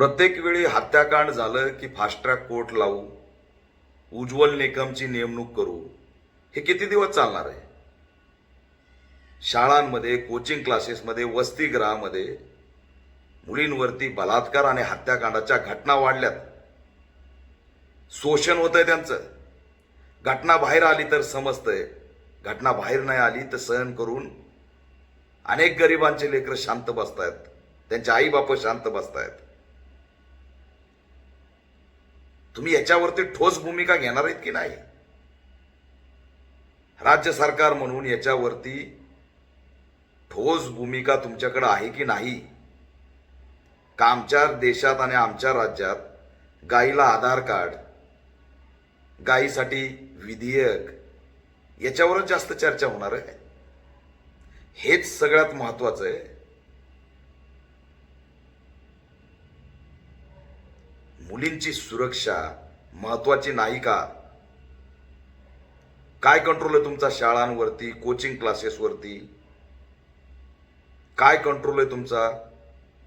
प्रत्येक वेळी हत्याकांड झालं की फास्ट ट्रॅक कोर्ट लावू उज्ज्वल निकमची नेमणूक करू हे किती दिवस चालणार आहे? शाळांमध्ये कोचिंग क्लासेसमध्ये वसतिगृहामध्ये मुलींवरती बलात्कार आणि हत्याकांडाच्या घटना वाढल्यात. शोषण होतंय त्यांचं. घटना बाहेर आली तर समजतंय. घटना बाहेर नाही आली तर सहन करून अनेक गरिबांचे लेकरं शांत बसतायत. त्यांचे आई बाप शांत बसतायत. तुम्ही याच्यावरती ठोस भूमिका घेणार आहेत की नाही? राज्य सरकार म्हणून याच्यावरती ठोस भूमिका तुमच्याकडे आहे की नाही? का आमच्या देशात आणि आमच्या राज्यात गाईला आधार कार्ड गायीसाठी विधेयक याच्यावरच जास्त चर्चा होणार आहे? हेच सगळ्यात महत्वाचं आहे. मुलींची सुरक्षा महत्वाची नाही का काय कंट्रोल आहे तुमचा शाळांवरती कोचिंग क्लासेसवरती काय कंट्रोल आहे तुमचा?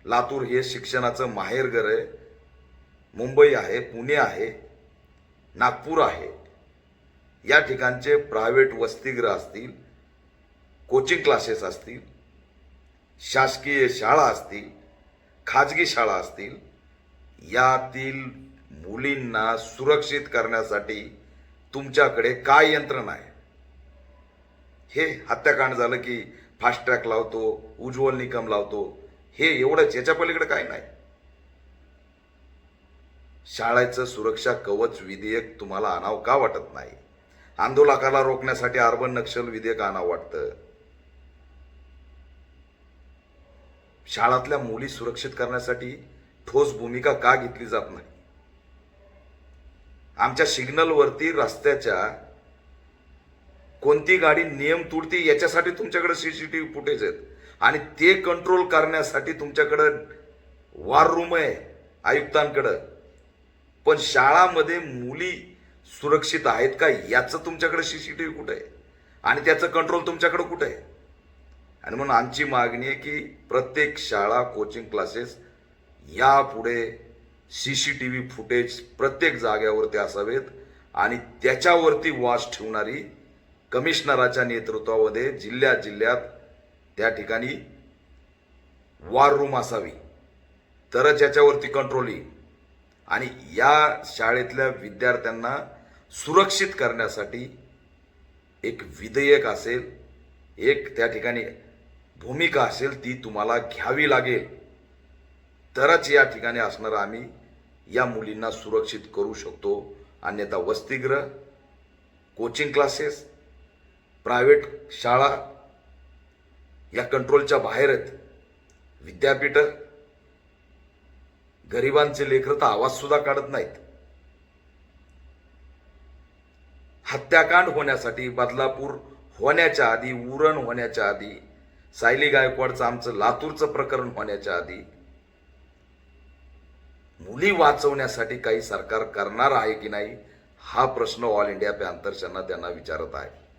लातूर हे शिक्षणाचं माहेरघर आहे. मुंबई आहे पुणे आहे नागपूर आहे. या ठिकाणचे प्रायव्हेट वसतिगृह असतील कोचिंग क्लासेस असतील शासकीय शाळा असतील खाजगी शाळा असतील यातील मुलींना सुरक्षित करण्यासाठी तुमच्याकडे काय यंत्रणा आहे हे हत्याकांड झालं की फास्ट ट्रॅक लावतो उज्ज्वल निकम लावतो हे एवढंच याच्या पलीकडे काय नाही? शाळेचं सुरक्षा कवच विधेयक तुम्हाला आणावं का वाटत नाही? आंदोलकाला रोखण्यासाठी अर्बन नक्षल विधेयक आणावं वाटतं. शाळातल्या मुली सुरक्षित करण्यासाठी ठोस भूमिका का घेतली जात नाही? आमच्या सिग्नलवरती रस्त्याच्या कोणती गाडी नियम तुडती याच्यासाठी तुमच्याकडे व्ही फुटेज आहेत. आणि ते कंट्रोल करण्यासाठी तुमच्याकडं वार रूम आहे आयुक्तांकडं. पण शाळामध्ये मुली सुरक्षित आहेत का याचं तुमच्याकडे व्ही कुठं आहे? आणि त्याचं कंट्रोल तुमच्याकडं कुठं आहे? आणि म्हणून आमची मागणी आहे की प्रत्येक शाळा कोचिंग क्लासेस यापुढे C C T V footage प्रत्येक जाग्यावरती असावेत आणि त्याच्यावरती वाच ठेवणारी कमिशनराच्या नेतृत्वामध्ये जिल्ह्या जिल्ह्यात त्या ठिकाणी वॉर रूम असावी. तरच याच्यावरती कंट्रोल येईल. आणि या शाळेतल्या विद्यार्थ्यांना सुरक्षित करण्यासाठी एक विधेयक असेल एक त्या ठिकाणी भूमिका असेल ती तुम्हाला घ्यावी लागेल. तरच या ठिकाणी असणारं आम्ही. या मुलींना सुरक्षित करू शकतो. अन्यथा वसतिगृह कोचिंग क्लासेस प्रायव्हेट शाळा या कंट्रोलच्या बाहेर आहेत विद्यापीठं गरिबांचे लेकर तर आवाजसुद्धा काढत नाहीत. हत्याकांड होण्यासाठी बदलापूर होण्याच्या आधी उरण होण्याच्या आधी सायली गायकवाडचं आमचं लातूरचं प्रकरण होण्याच्या आधी मुली वाचवण्यासाठी काही सरकार करणार आहे की नाही हा प्रश्न ऑल इंडिया पॅन्थर्सना त्यांना विचारत आहे.